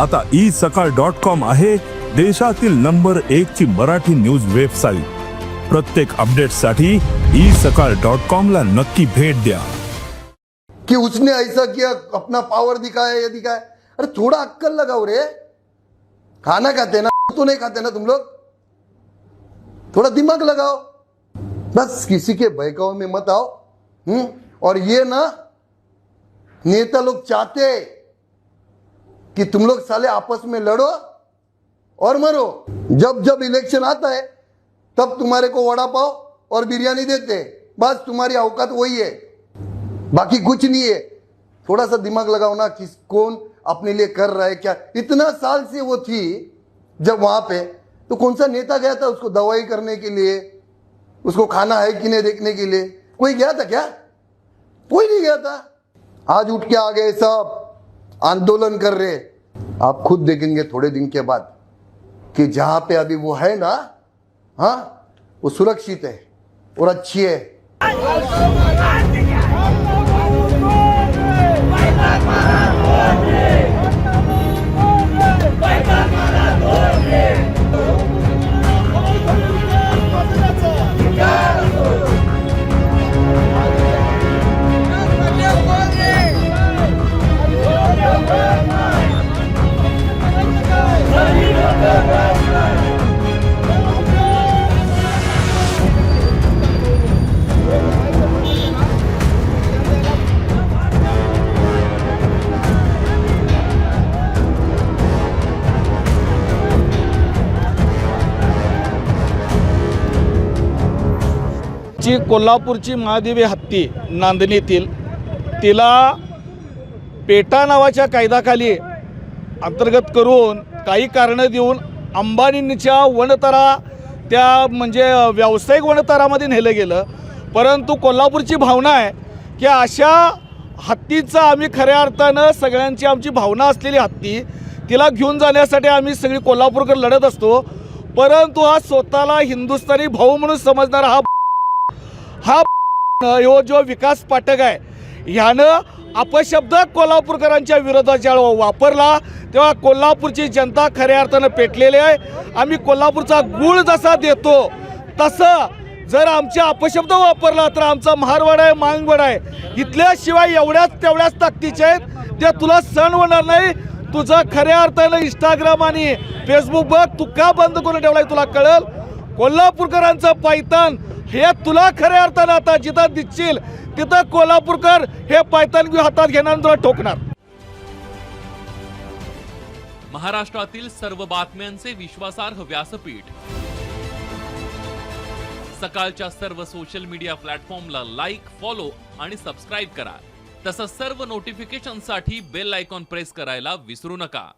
आता ई सकाळ dot com आहे देशातील नंबर एक ची मराठी न्यूज वेबसाईट. प्रत्येक अपडेटसाठी ई सकाळ डॉट कॉम ला नक्की भेट द्या. कि उसने ऐसा किया अपना पावर दिखाया ये दिखाया। अरे थोड़ा अक्कल लगाओ रे। खाना खाते ना? तो नहीं खाते ना तुम लोग? थोड़ा दिमाग लगाओ। बस किसी के बहकाव में मत आओ हम्म? और ये ना नेता लोग चाहते हैं कि तुम लोग साले आपस में लड़ो और मरो। जब जब इलेक्शन आता है, तब तुम्हारे को वड़ा पाव और बिरयानी देते। बस तुम्हारी औकात वही है। बाकी कुछ नहीं है। थोड़ा सा दिमाग लगाओ ना किस कौन अपने लिए कर रहा है क्या। इतना साल से वो थी, जब वहाँ पे तो कौन सा नेता गया था उसको दवाई करने के लिए? उसको खाना है कि नहीं देखने के लिए? कोई गया था क्या? कोई नहीं गया था। आज उठ के आ गए सब। आंदोलन कर रहे आप खुद देखेंगे थोड़े दिन के बाद कि जहाँ पे अभी वो है ना हाँ वो सुरक्षित है और अच्छी है। जी कोल्हापूरची महादेवी हत्ती नांदणीतील तिला पेटा नावाच्या कायद्याखाली अंतर्गत करून काही कारणं देऊन अंबानींच्या वनतरा त्या म्हणजे व्यावसायिक वनतरामध्ये नेलं गेलं. परंतु कोल्हापूरची भावना आहे की अशा हत्तीचा आम्ही खऱ्या अर्थानं सगळ्यांची आमची भावना असलेली हत्ती तिला घेऊन जाण्यासाठी आम्ही सगळी कोल्हापूरकर लढत असतो. परंतु हा स्वतःला हिंदुस्थानी भाऊ म्हणून समजणारा हा हो जो विकास पाठक आहे ह्यानं अपशब्द कोल्हापूरकरांच्या विरोधात ज्यावेळेला वापरला तेव्हा कोल्हापूरची जनता खऱ्या अर्थानं पेटलेली आहे. आम्ही कोल्हापूरचा गुळ जसा देतो तसं जर आमच्या अपशब्द वापरला तर आमचा महारवाड आहे मांगवड आहे. इथल्या शिवाय एवढ्याच तेवढ्याच ताकदीचे आहेत. ते तुला सण होणार नाही. तुझं खऱ्या अर्थानं इंस्टाग्राम आणि फेसबुक बघ. तू का बंद करून ठेवलाय तुला कळल? कोल्हापूरकरांचं पायतान हे तुला खऱ्या अर्थानं आता जिथं दिसशील तिथं कोल्हापूरकर हे पायतान हातात घेणार तुला ठोकणार. महाराष्ट्रातील सर्व बातम्यांचे विश्वासार्ह व्यासपीठ. सकाळच्या सर्व सोशल मीडिया प्लॅटफॉर्मला लाईक फॉलो आणि सबस्क्राईब करा. तसंच सर्व नोटिफिकेशनसाठी बेल आयकॉन प्रेस करायला विसरू नका.